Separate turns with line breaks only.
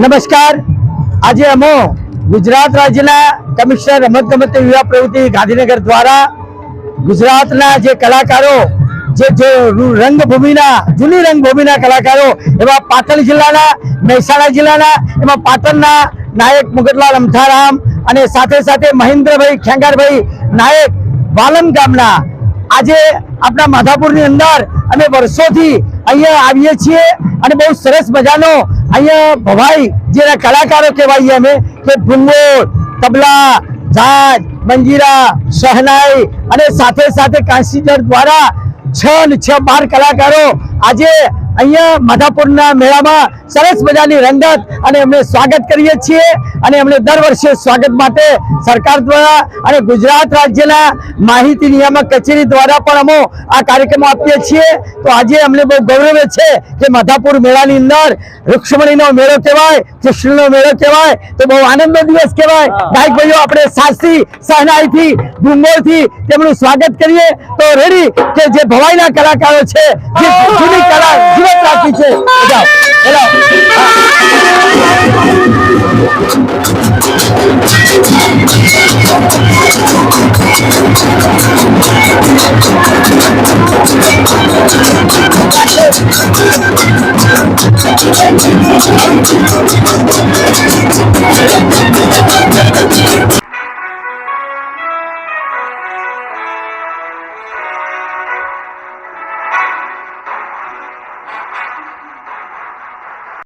નમસ્કાર. આજે અમો ગુજરાત રાજ્યના કમિશનર રમત ગમત યુવા પ્રવૃત્તિ ગાંધીનગર દ્વારા ગુજરાતના જે કલાકારો, જે જે રંગભૂમિના, જૂની રંગભૂમિના કલાકારો, એવા પાટણ જિલ્લાના, મહેસાણા જિલ્લાના, એમાં પાટણના નાયક મુગટલાલ અમથારામ અને સાથે સાથે મહેન્દ્રભાઈ ખેંગારભાઈ નાયક વાલમ ગામના આજે આપણા માધાપુરની અંદર અમે વર્ષોથી અહીંયા આવીએ છીએ અને બહુ સરસ મજાનો અહીંયા ભવાઈ, જેના કલાકારો કહેવાય અમે કે ભૂંગોળ, તબલા ઝાજ મંજીરા, શહનાઈ અને સાથે સાથે કાંસીજર દ્વારા છ ને છ બાર કલાકારો આજે અહીંયા માધાપુરના મેળામાં સરસ મજાની રંગત અને અમે સ્વાગત કરીએ છીએ અને અમને દર વર્ષે સ્વાગત માટે સરકાર દ્વારા અને ગુજરાત રાજ્યના માહિતી નિયામક કચેરી દ્વારા પણ અમે આ કાર્યક્રમ આપીએ છીએ. તો આજે અમને બહુ ગૌરવ છે કે માધાપુર મેળાની અંદર રૂક્ષ્મણીનો મેળો કહેવાય. કૃષ્ણનો મેળો કહેવાય તો બહુ આનંદનો દિવસ કહેવાય. ગાયક ભાઈઓ આપણે સાસી સહનાઈથી ભૂંગોળથી તેમનું સ્વાગત કરીએ. તો રેડી કે જે ભવાઈના કલાકારો છે જે જૂની કલા જીવત રાખી છે બજાવો. Thank you.